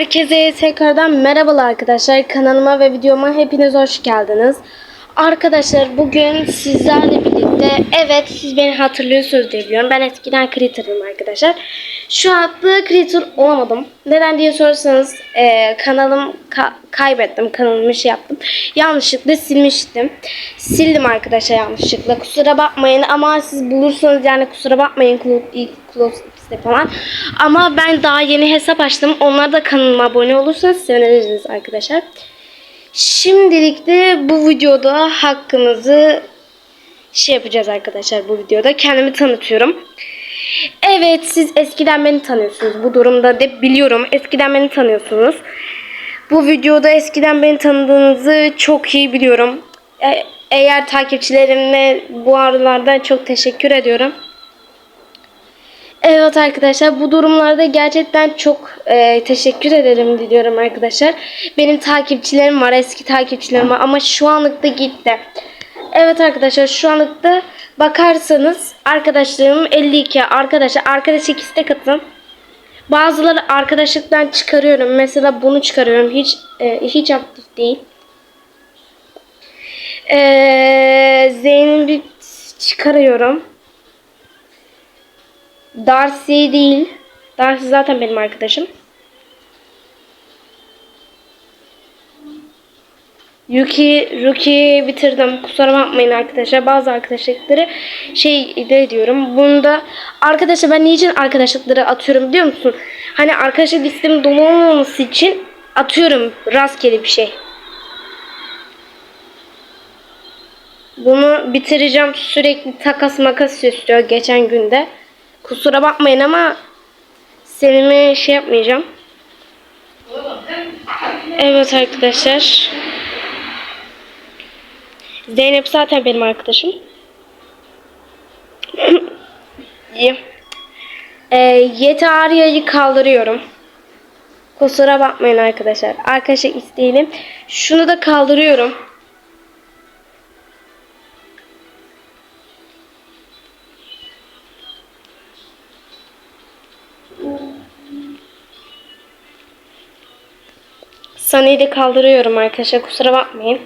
Herkese tekrardan merhabalar arkadaşlar. Kanalıma ve videoma hepiniz hoş geldiniz. Arkadaşlar bugün sizlerle birlikte evet siz beni hatırlıyorsunuz diye biliyorum. Ben eskiden Creator'ım arkadaşlar. Şu anda Creator olamadım. Neden diye sorarsanız e, kanalım ka- kaybettim. Kanalımı şey yaptım. Yanlışlıkla silmiştim. Sildim arkadaşlar yanlışlıkla. Kusura bakmayın ama siz bulursanız yani kusura bakmayın. Cloud, X'de falan. Ama ben daha yeni hesap açtım. Onlar da kanalıma abone olursanız seviniriz arkadaşlar. Şimdilik de bu videoda hakkınızı şey yapacağız arkadaşlar bu videoda. Kendimi tanıtıyorum. Evet siz eskiden beni tanıyorsunuz. Bu durumda de biliyorum. Eskiden beni tanıyorsunuz. Bu videoda eskiden beni tanıdığınızı çok iyi biliyorum. E- eğer takipçilerimle bu aralarda çok teşekkür ediyorum. Evet arkadaşlar bu durumlarda gerçekten çok e, teşekkür ederim diliyorum arkadaşlar. Benim takipçilerim var eski takipçilerim var ama şu anlıkta gitti. Evet arkadaşlar şu anlıkta bakarsanız arkadaşlarım 52 arkadaşlar arkadaş ikisi de katın. Bazıları arkadaşlıktan çıkarıyorum. Mesela bunu çıkarıyorum. Hiç e, hiç aktif değil. E, Zeynep'i çıkarıyorum. Darcy değil. Darcy zaten benim arkadaşım. Yuki, Ruki'yi bitirdim. Kusura bakmayın arkadaşlar. Bazı arkadaşlıkları şey de diyorum. Bunda arkadaşlar ben niçin arkadaşlıkları atıyorum biliyor musun? Hani arkadaşlık listem dolu olmaması için atıyorum rastgele bir şey. Bunu bitireceğim. Sürekli takas makas istiyor geçen günde. Kusura bakmayın ama Selim'e şey yapmayacağım. Evet arkadaşlar. Zeynep zaten benim arkadaşım. İyi. Ee, Yeti Arya'yı kaldırıyorum. Kusura bakmayın arkadaşlar. Arkadaşlar isteyelim. Şunu da kaldırıyorum. Sunny'i de kaldırıyorum arkadaşlar. Kusura bakmayın.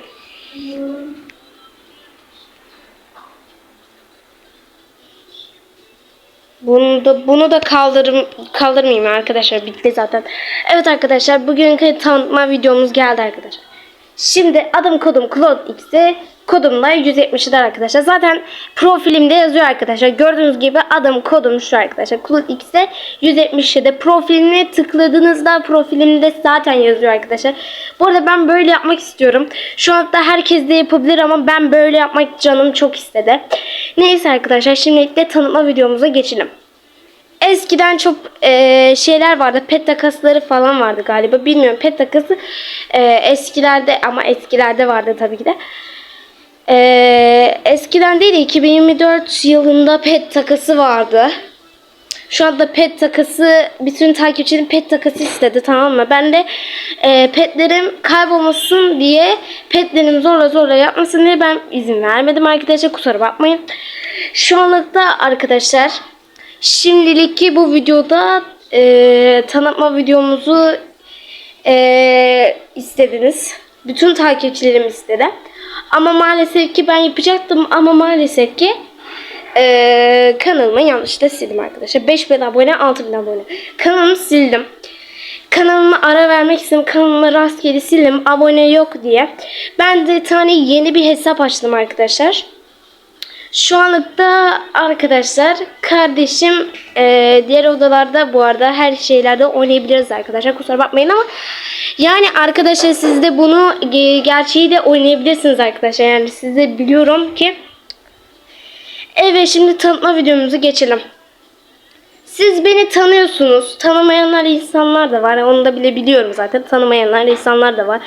Bunu da bunu da kaldırım kaldırmayayım arkadaşlar. Bitti zaten. Evet arkadaşlar bugünkü tanıtma videomuz geldi arkadaşlar. Şimdi adım kodum Claude X'e kodumla 174 arkadaşlar. Zaten profilimde yazıyor arkadaşlar. Gördüğünüz gibi adım kodum şu arkadaşlar. Claude X'e 177 profiline tıkladığınızda profilimde zaten yazıyor arkadaşlar. Bu arada ben böyle yapmak istiyorum. Şu anda herkes de yapabilir ama ben böyle yapmak canım çok istedi. Neyse arkadaşlar şimdilik de tanıtma videomuza geçelim. Eskiden çok e, şeyler vardı. Pet takasları falan vardı galiba. Bilmiyorum pet takası e, eskilerde ama eskilerde vardı tabii ki de. E, eskiden değil 2024 yılında pet takası vardı. Şu anda pet takası bütün takipçilerim pet takası istedi tamam mı? Ben de e, petlerim kaybolmasın diye petlerim zorla zorla yapmasın diye ben izin vermedim arkadaşlar kusura bakmayın. Şu anlıkta arkadaşlar Şimdilik ki bu videoda e, tanıtma videomuzu e, istediniz. Bütün takipçilerim istedi. Ama maalesef ki ben yapacaktım ama maalesef ki e, kanalımı yanlışlıkla sildim arkadaşlar. 5000 abone 6000 abone. Kanalımı sildim. Kanalıma ara vermek istedim. Kanalıma rastgele sildim. Abone yok diye. Ben de tane yeni bir hesap açtım arkadaşlar. Şu anlıkta arkadaşlar kardeşim e, diğer odalarda bu arada her şeylerde oynayabiliriz arkadaşlar kusura bakmayın ama yani arkadaşlar siz de bunu e, gerçeği de oynayabilirsiniz arkadaşlar yani siz de biliyorum ki Evet şimdi tanıtma videomuzu geçelim. Siz beni tanıyorsunuz. Tanımayanlar insanlar da var. Onu da bile biliyorum zaten. Tanımayanlar insanlar da var.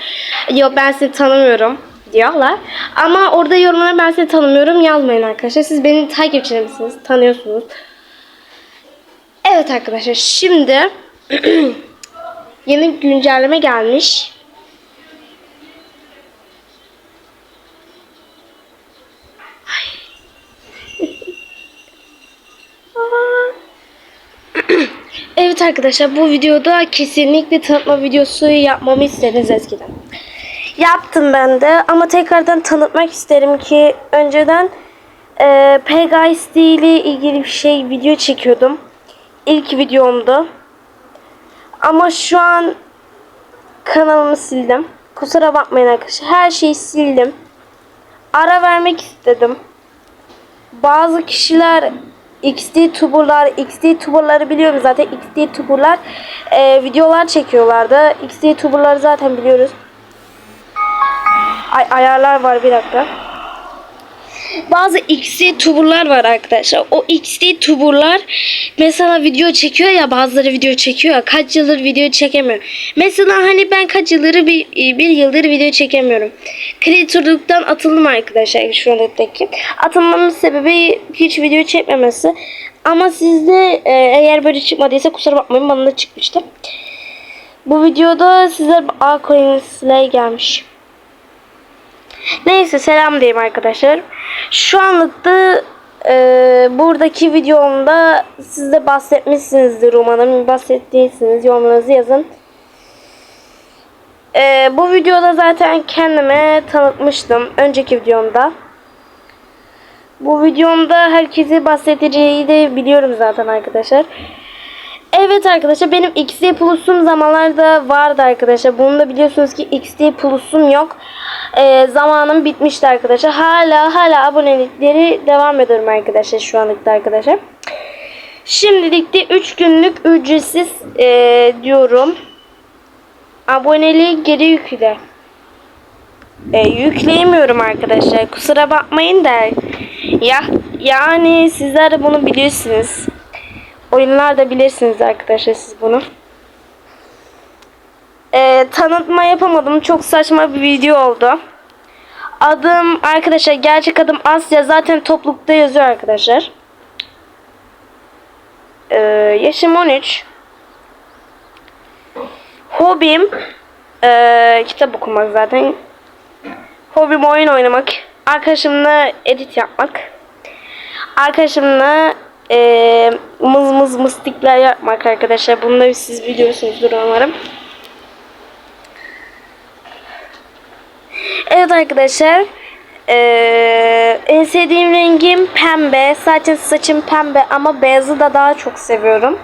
Yok ben seni tanımıyorum diyorlar. Ama orada yorumlara ben seni tanımıyorum yazmayın arkadaşlar. Siz benim takipçilerimsiniz. Tanıyorsunuz. Evet arkadaşlar şimdi yeni güncelleme gelmiş. Evet arkadaşlar bu videoda kesinlikle tanıtma videosu yapmamı istediniz eskiden. Yaptım ben de ama tekrardan tanıtmak isterim ki önceden e, Pegasus ile ilgili bir şey video çekiyordum. İlk videomdu. Ama şu an kanalımı sildim. Kusura bakmayın arkadaşlar. Her şeyi sildim. Ara vermek istedim. Bazı kişiler XD tuberlar, XD tuberları biliyorum zaten. XD tuberlar e, videolar çekiyorlardı. XD tuberları zaten biliyoruz. Ay ayarlar var bir dakika. Bazı XD tuberlar var arkadaşlar. O XD tuberlar mesela video çekiyor ya bazıları video çekiyor ya kaç yıldır video çekemiyor. Mesela hani ben kaç yıldır bir, bir yıldır video çekemiyorum. Creator'luktan atıldım arkadaşlar şu andaki. Atılmamın sebebi hiç video çekmemesi. Ama sizde e, eğer böyle çıkmadıysa kusura bakmayın bana da çıkmıştı. Bu videoda size A coin gelmiş. Neyse selam diyeyim arkadaşlar. Şu anlıkta e, buradaki videomda siz de bahsetmişsinizdir umarım. Bahsettiyseniz yorumlarınızı yazın. E, bu videoda zaten kendime tanıtmıştım. Önceki videomda. Bu videomda herkesi bahsedeceği de biliyorum zaten arkadaşlar. Evet arkadaşlar benim XD Plus'um zamanlarda vardı arkadaşlar. Bunu da biliyorsunuz ki XD Plus'um yok. Ee, zamanım bitmişti arkadaşlar. Hala hala abonelikleri devam ediyorum arkadaşlar şu anlıkta arkadaşlar. Şimdilik de 3 günlük ücretsiz ee, diyorum. Aboneliği geri yükle. E, yükleyemiyorum arkadaşlar. Kusura bakmayın da. Ya yani sizler de bunu biliyorsunuz. Oyunlar da bilirsiniz arkadaşlar siz bunu. Ee, tanıtma yapamadım. Çok saçma bir video oldu. Adım arkadaşlar gerçek adım Asya. Zaten toplulukta yazıyor arkadaşlar. Ee, yaşım 13. Hobim ee, kitap okumak zaten. Hobim oyun oynamak. Arkadaşımla edit yapmak. Arkadaşımla e, mız mız mıstikler yapmak arkadaşlar. Bunları siz biliyorsunuzdur umarım. Evet arkadaşlar. Ee, en sevdiğim rengim pembe. Zaten saçım pembe ama beyazı da daha çok seviyorum.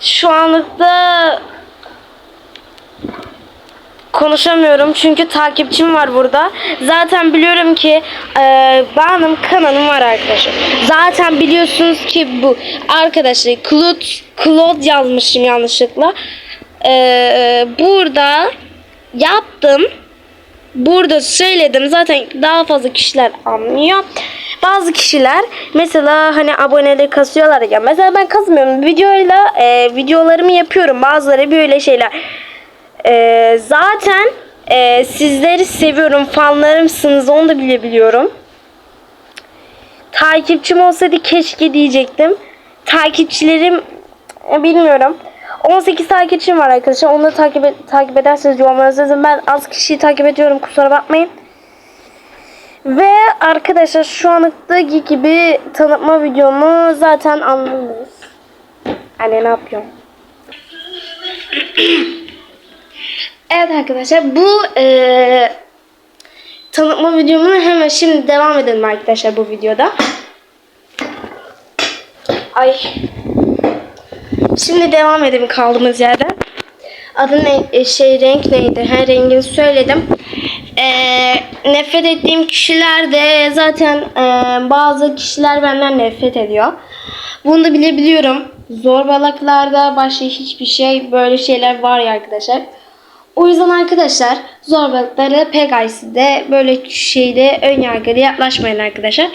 Şu anlıkta konuşamıyorum çünkü takipçim var burada. Zaten biliyorum ki e, benim kanalım var arkadaşlar. Zaten biliyorsunuz ki bu arkadaşlar Claude, Claude yazmışım yanlışlıkla. E, burada yaptım. Burada söyledim. Zaten daha fazla kişiler anlıyor. Bazı kişiler mesela hani aboneleri kasıyorlar ya. Mesela ben kasmıyorum. Videoyla e, videolarımı yapıyorum. Bazıları böyle şeyler ee, zaten e, sizleri seviyorum. Fanlarımsınız. Onu da bilebiliyorum. Takipçim olsaydı keşke diyecektim. Takipçilerim e, bilmiyorum. 18 takipçim var arkadaşlar. Onları takip, et, takip ederseniz yorumlarınızı yazın. Ben az kişiyi takip ediyorum. Kusura bakmayın. Ve arkadaşlar şu anlıktaki gibi tanıtma videomu zaten anladınız. Anne ne yapıyorum? Evet arkadaşlar bu e, tanıtma videomu hemen şimdi devam edelim arkadaşlar bu videoda. Ay. Şimdi devam edelim kaldığımız yerden. Adı ne? e, Şey renk neydi? Her rengini söyledim. E, nefret ettiğim kişiler de zaten e, bazı kişiler benden nefret ediyor. Bunu da bilebiliyorum. Zorbalıklarda başka hiçbir şey böyle şeyler var ya arkadaşlar. O yüzden arkadaşlar zorbalıkları Pegasus'de böyle şeyde ön yargılı yaklaşmayın arkadaşlar.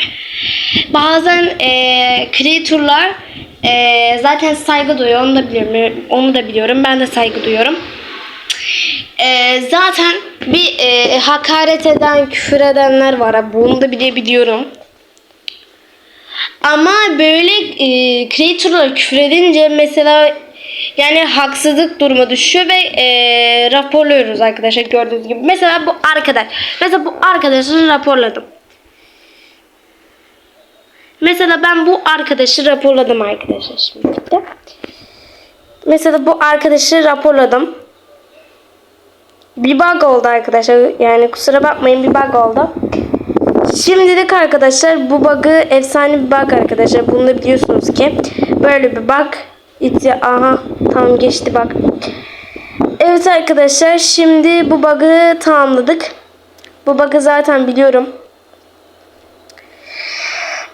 Bazen e, creator'lar e, zaten saygı duyuyor. Onu da biliyorum. Onu da biliyorum. Ben de saygı duyuyorum. E, zaten bir e, hakaret eden, küfür edenler var. Bunu da bilebiliyorum. Ama böyle e, creator'lar küfür edince mesela yani haksızlık durumu düşüyor ve e, raporluyoruz arkadaşlar gördüğünüz gibi. Mesela bu arkadaş. Mesela bu arkadaşını raporladım. Mesela ben bu arkadaşı raporladım arkadaşlar şimdi. de. Mesela bu arkadaşı raporladım. Bir bug oldu arkadaşlar. Yani kusura bakmayın bir bug oldu. Şimdilik arkadaşlar bu bug'ı efsane bir bug arkadaşlar. Bunu da biliyorsunuz ki. Böyle bir bug. Aha tam geçti bak. Evet arkadaşlar şimdi bu bug'ı tamamladık. Bu bug'ı zaten biliyorum.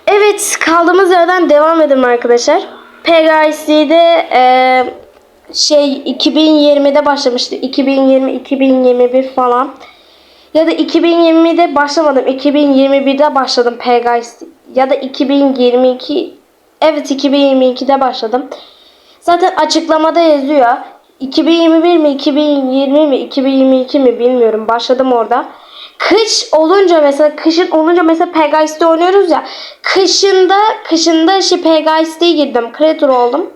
Evet kaldığımız yerden devam edelim arkadaşlar. PGIC'de e, şey 2020'de başlamıştı. 2020 2021 falan. Ya da 2020'de başlamadım. 2021'de başladım PGIC. Ya da 2022 Evet 2022'de başladım. Zaten açıklamada yazıyor. 2021 mi 2020 mi 2022 mi bilmiyorum. Başladım orada. Kış olunca mesela kışın olunca mesela Pegasus'ta oynuyoruz ya. Kışında kışında şey Pegasus'ta girdim. Creator oldum.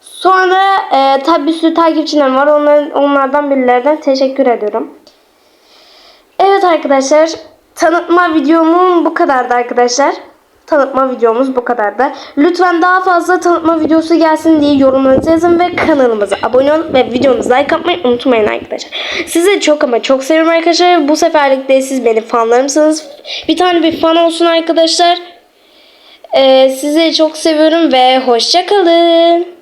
Sonra e, tabi bir sürü takipçilerim var. Onların, onlardan birilerine teşekkür ediyorum. Evet arkadaşlar. Tanıtma videomun bu kadardı arkadaşlar. Tanıtma videomuz bu kadardı. Lütfen daha fazla tanıtma videosu gelsin diye yorumlarınızı yazın ve kanalımıza abone olun ve videomuza like atmayı unutmayın arkadaşlar. Sizi çok ama çok seviyorum arkadaşlar. Bu seferlik de siz benim fanlarımsınız. Bir tane bir fan olsun arkadaşlar. Ee, sizi çok seviyorum ve hoşça kalın.